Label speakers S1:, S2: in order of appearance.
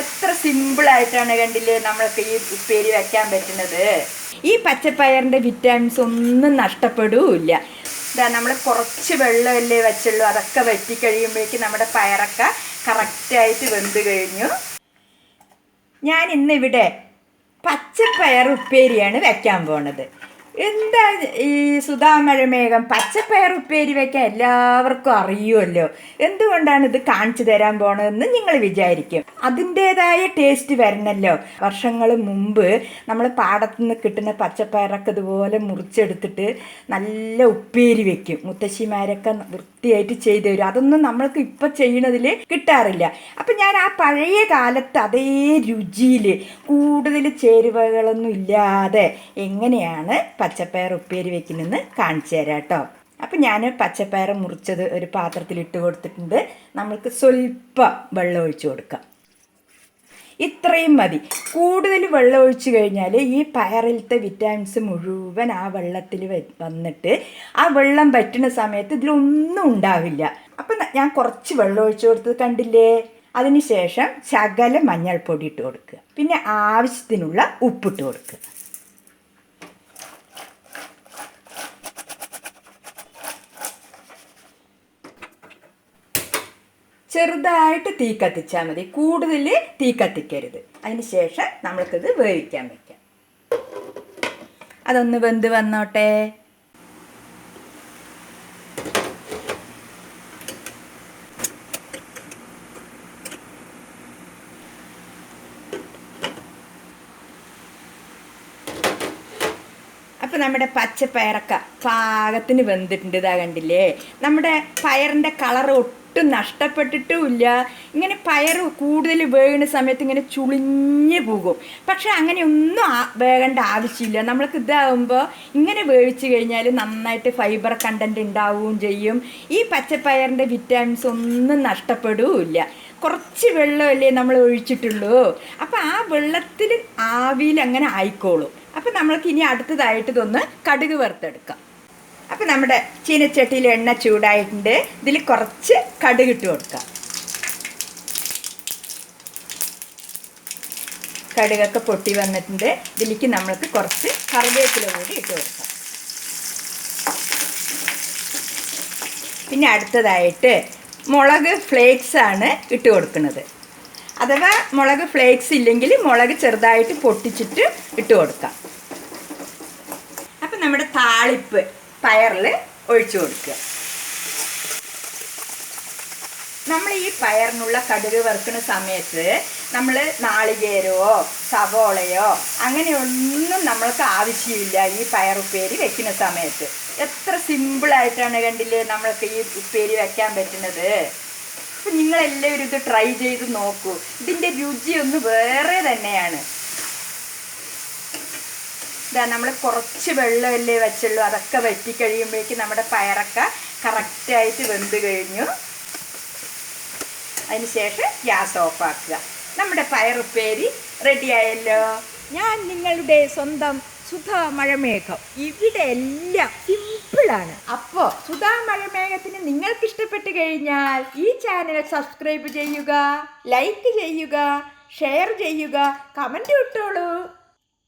S1: എത്ര സിമ്പിളായിട്ടാണ് കണ്ടില്ലേ നമ്മൾക്ക് ഈ ഉപ്പേരി വെക്കാൻ പറ്റുന്നത്? ഈ പച്ചപ്പയറിന്റെ വിറ്റാമിൻസ് ഒന്നും നഷ്ടപ്പെടില്ല. ഇതാ നമ്മൾ കുറച്ച് വെള്ളമല്ലേ വെച്ചുള്ളൂ. അതൊക്കെ വറ്റി കഴിയുമ്പോഴേക്കും നമ്മുടെ പയറൊക്കെ കറക്റ്റായിട്ട് വെന്ത് കഴിഞ്ഞു. ഞാൻ ഇന്നിവിടെ പച്ചപ്പയർ ഉപ്പേരിയാണ് വെക്കാൻ പോണത്. എന്താ ഈ സുധാമഴമേഘം പച്ചപ്പയർ ഉപ്പേരി വയ്ക്കാൻ എല്ലാവർക്കും അറിയുമല്ലോ? എന്തുകൊണ്ടാണ് ഇത് കാണിച്ചു തരാൻ പോണതെന്ന് നിങ്ങൾ വിചാരിക്കും. അതിന്റെതായ ടേസ്റ്റ് വരണല്ലോ. വർഷങ്ങൾ മുമ്പ് നമ്മൾ പാടത്തു നിന്ന് കിട്ടുന്ന പച്ചപ്പയറൊക്കെ ഇതുപോലെ മുറിച്ചെടുത്തിട്ട് നല്ല ഉപ്പേരി വെക്കും. മുത്തശ്ശിമാരൊക്കെ വൃത്തിയായിട്ട് ചെയ്തു തരും. അതൊന്നും നമ്മൾക്ക് ഇപ്പം ചെയ്യണതിൽ കിട്ടാറില്ല. അപ്പം ഞാൻ ആ പഴയ കാലത്ത് അതേ രുചിയിൽ കൂടുതൽ ചേരുവകളൊന്നും ഇല്ലാതെ എങ്ങനെയാണ് പച്ചപ്പയർ ഉപ്പേരി വെക്കുന്നതെന്ന് കാണിച്ചു തരാം കേട്ടോ. അപ്പം ഞാൻ പച്ചപ്പയർ മുറിച്ചത് ഒരു പാത്രത്തിൽ ഇട്ട് കൊടുത്തിട്ടുണ്ട്. നമ്മൾക്ക് സ്വല്പം വെള്ളം ഒഴിച്ചു കൊടുക്കാം. ഇത്രയും മതി. കൂടുതൽ വെള്ളം ഒഴിച്ചു കഴിഞ്ഞാൽ ഈ പയറിലത്തെ വിറ്റാമിൻസ് മുഴുവൻ ആ വെള്ളത്തിൽ വന്നിട്ട് ആ വെള്ളം പറ്റുന്ന സമയത്ത് ഇതിലൊന്നും ഉണ്ടാവില്ല. അപ്പം ഞാൻ കുറച്ച് വെള്ളം ഒഴിച്ചു കൊടുത്തത് കണ്ടില്ലേ? അതിനുശേഷം ശകല മഞ്ഞൾപ്പൊടി ഇട്ട് കൊടുക്കുക. പിന്നെ ആവശ്യത്തിനുള്ള ഉപ്പിട്ട് കൊടുക്കുക. ചെറുതായിട്ട് തീ കത്തിച്ചാൽ മതി. കൂടുതൽ തീ കത്തിക്കരുത്. അതിന് ശേഷം നമ്മൾക്കിത് വേവിക്കാൻ വയ്ക്കാം അതൊന്ന് വെന്ത് വന്നോട്ടെ. അപ്പം നമ്മുടെ പച്ചപ്പയറൊക്കെ പാകത്തിന് വെന്തിട്ടുണ്ട് ഇതാ കണ്ടില്ലേ? നമ്മുടെ പയറിന്റെ കളർ ഒട്ടും നഷ്ടപ്പെട്ടിട്ടുമില്ല. ഇങ്ങനെ പയർ കൂടുതൽ വേകുന്ന സമയത്ത് ഇങ്ങനെ ചുളിഞ്ഞ് പോകും. പക്ഷെ അങ്ങനെയൊന്നും വേകേണ്ട ആവശ്യമില്ല. നമ്മൾക്ക് ഇതാകുമ്പോൾ ഇങ്ങനെ വേവിച്ച് കഴിഞ്ഞാൽ നന്നായിട്ട് ഫൈബർ കണ്ടന്റ് ഉണ്ടാവുകയും ചെയ്യും. ഈ പച്ചപ്പയറിന്റെ വിറ്റാമിൻസ് ഒന്നും നഷ്ടപ്പെടുകയില്ല കുറച്ച് വെള്ളമല്ലേ നമ്മൾ ഒഴിച്ചിട്ടുള്ളൂ. അപ്പോൾ ആ വെള്ളത്തിൽ ആവിയിൽ അങ്ങനെ ആയിക്കോളും. അപ്പോൾ നമ്മൾക്ക് ഇനി അടുത്തതായിട്ട് ഇതൊന്ന് കടുക് വറുത്തെടുക്കാം. അപ്പം നമ്മുടെ ചീനച്ചട്ടിയിൽ എണ്ണ ചൂടായിട്ടുണ്ട്. ഇതിൽ കുറച്ച് കടുക് ഇട്ട് കൊടുക്കാം. കടുകൊക്കെ പൊട്ടി വന്നിട്ടുണ്ട്. ഇതിലേക്ക് നമ്മൾക്ക് കുറച്ച് കറിവേപ്പില കൂടി ഇട്ട് കൊടുക്കാം. പിന്നെ അടുത്തതായിട്ട് മുളക് ഫ്ലേക്സ് ആണ് ഇട്ട് കൊടുക്കുന്നത്. അഥവാ മുളക് ഫ്ലേക്സ് ഇല്ലെങ്കിൽ മുളക് ചെറുതായിട്ട് പൊട്ടിച്ചിട്ട് ഇട്ട് കൊടുക്കാം. അപ്പം നമ്മുടെ താളിപ്പ് പയറിൽ ഒഴിച്ചു കൊടുക്കുക. നമ്മൾ ഈ പയറിനുള്ള കടുക് വറുക്കുന്ന സമയത്ത് നമ്മൾ നാളികേരമോ സവോളയോ അങ്ങനെയൊന്നും നമ്മൾക്ക് ആവശ്യമില്ല ഈ പയറുപ്പേരി വെക്കുന്ന സമയത്ത്. എത്ര സിമ്പിളായിട്ടാണ് കണ്ടില്ലേ നമ്മൾക്ക് ഈ ഉപ്പേരി വെക്കാൻ പറ്റുന്നത്? അപ്പം നിങ്ങളെല്ലാവരും ഇത് ട്രൈ ചെയ്ത് നോക്കൂ. ഇതിന്റെ രുചി ഒന്ന് വേറെ തന്നെയാണ്. ഇതാ നമ്മൾ കുറച്ച് വെള്ളമല്ലേ വെച്ചുള്ളൂ. അതൊക്കെ വറ്റിക്കഴിയുമ്പോഴേക്ക് നമ്മുടെ പയറൊക്കെ കറക്റ്റായിട്ട് വെന്ത് കഴിഞ്ഞു. അതിന് ശേഷം ഗ്യാസ് ഓഫാക്കുക നമ്മുടെ പയറുപ്പേരി റെഡിയായല്ലോ ഞാൻ നിങ്ങളുടെ സ്വന്തം സുധ മഴമേഘം ഇവിടെ എല്ലാം സിമ്പിളാണ്. അപ്പോ സുധാ മഴമേഘത്തിന് നിങ്ങൾക്ക് ഇഷ്ടപ്പെട്ട് കഴിഞ്ഞാൽ ഈ ചാനൽ സബ്സ്ക്രൈബ് ചെയ്യുക ലൈക്ക് ചെയ്യുക ഷെയർ ചെയ്യുക കമന്റ് ഇട്ടോളൂ.